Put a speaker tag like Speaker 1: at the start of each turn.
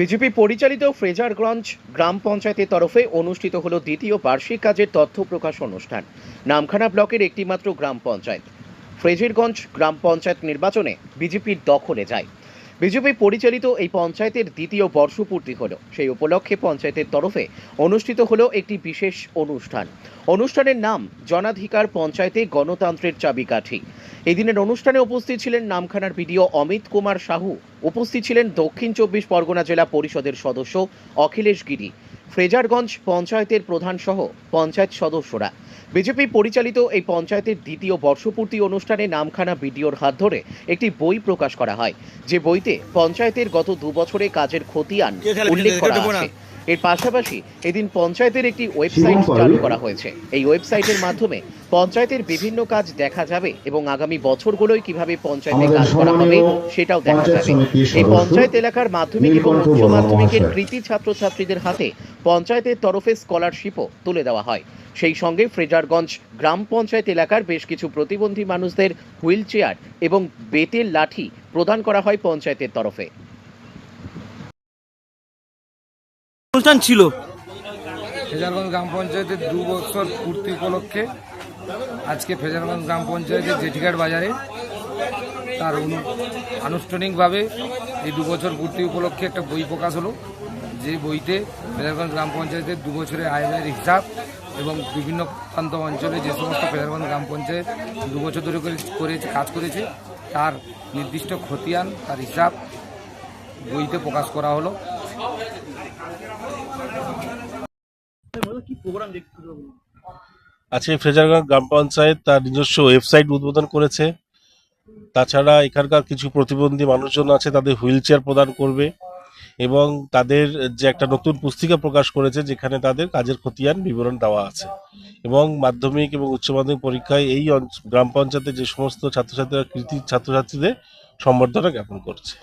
Speaker 1: BJP পরিচালিত ফ্রেজারগঞ্জ গ্রাম পঞ্চায়েতের তরফে অনুষ্ঠিত হল দ্বিতীয় বার্ষিক কাজের তথ্য প্রকাশ অনুষ্ঠান। নামখানা ব্লকের একটিমাত্র গ্রাম পঞ্চায়েত। ফ্রেজারগঞ্জ গ্রাম পঞ্চায়েত নির্বাচনে বিজেপির দখলে যায়। বিজেপি পরিচালিত এই পঞ্চায়েতের দ্বিতীয় বর্ষপূর্তি হল। সেই উপলক্ষে পঞ্চায়েতের তরফে অনুষ্ঠিত হল একটি বিশেষ অনুষ্ঠান। অনুষ্ঠানের নাম জনাধিকার পঞ্চায়েতে গণতন্ত্রের চাবিকাঠি। এই দিনের অনুষ্ঠানে উপস্থিত ছিলেন নামখানার বিডিও অমিত কুমার সাহু। উপস্থিত ছিলেন দক্ষিণ চব্বিশ পরগনা জেলা পরিষদের সদস্য অখিলেশ গিরি। ফ্রেজারগঞ্জ পঞ্চায়েতের প্রধান সহ পঞ্চায়েত সদস্যরা। বিজেপি পরিচালিত এই পঞ্চায়েতের দ্বিতীয় বর্ষপূর্তি অনুষ্ঠানে নামখানা বিডিওর হাত ধরে একটি বই প্রকাশ করা হয়। যে বইতে পঞ্চায়েতের গত দুবছরে কাজের খতিয়ান উল্লেখ করা আছে। এর পাশাপাশি এদিন পঞ্চায়েতের একটি ওয়েবসাইট চালু করা হয়েছে। এই ওয়েবসাইটের মাধ্যমে পঞ্চায়েতের বিভিন্ন কাজ দেখা যাবে এবং আগামী বছরগুলোই কীভাবে পঞ্চায়েতে কাজ করা হবে সেটাও দেখা যাবে। এই পঞ্চায়েত এলাকার মাধ্যমিক এবং উচ্চ মাধ্যমিকের। কৃতি ছাত্রছাত্রীদের হাতে পঞ্চায়েতের তরফে স্কলারশিপও তুলে দেওয়া হয়। সেই সঙ্গে ফ্রেজারগঞ্জ গ্রাম পঞ্চায়েত এলাকার বেশ কিছু প্রতিবন্ধী মানুষদের হুইল চেয়ার এবং বেতের লাঠি প্রদান করা হয় পঞ্চায়েতের তরফে।
Speaker 2: অনুষ্ঠান ছিল।
Speaker 3: ফেজারগঞ্জ গ্রাম পঞ্চায়েতের দু বছর পূর্তি উপলক্ষে আজকে ফেজারগঞ্জ গ্রাম পঞ্চায়েতের জেঠিঘাট বাজারে তার আনুষ্ঠানিকভাবে এই দু বছর পূর্তি উপলক্ষে একটা বই প্রকাশ হলো। যে বইতে ফেজারগঞ্জ গ্রাম পঞ্চায়েতের দু বছরের আয় ব্যয়ের হিসাব এবং বিভিন্ন প্রান্ত অঞ্চলে যে সমস্ত ফেজারগঞ্জ গ্রাম পঞ্চায়েত দু বছর ধরে করে কাজ করেছে, তার নির্দিষ্ট খতিয়ান, তার হিসাব বইতে প্রকাশ করা হলো।
Speaker 4: আজকে ফ্রেজারগঞ্জ গ্রাম পঞ্চায়েত তার নিজস্ব ওয়েবসাইট উদ্বোধন করেছে। তাছাড়া এখানকার কিছু প্রতিবন্ধী মানুষজন আছে, তাদের হুইল চেয়ার প্রদান করবে এবং তাদের যে একটা নতুন পুস্তিকা প্রকাশ করেছে, যেখানে তাদের কাজের খতিয়ান বিবরণ দেওয়া আছে। এবং মাধ্যমিক এবং উচ্চ মাধ্যমিক পরীক্ষায় এই গ্রাম পঞ্চায়েতে যে সমস্ত ছাত্রছাত্রীরা, কৃতি, ছাত্রছাত্রীদের সম্বর্ধনা জ্ঞাপন করছে।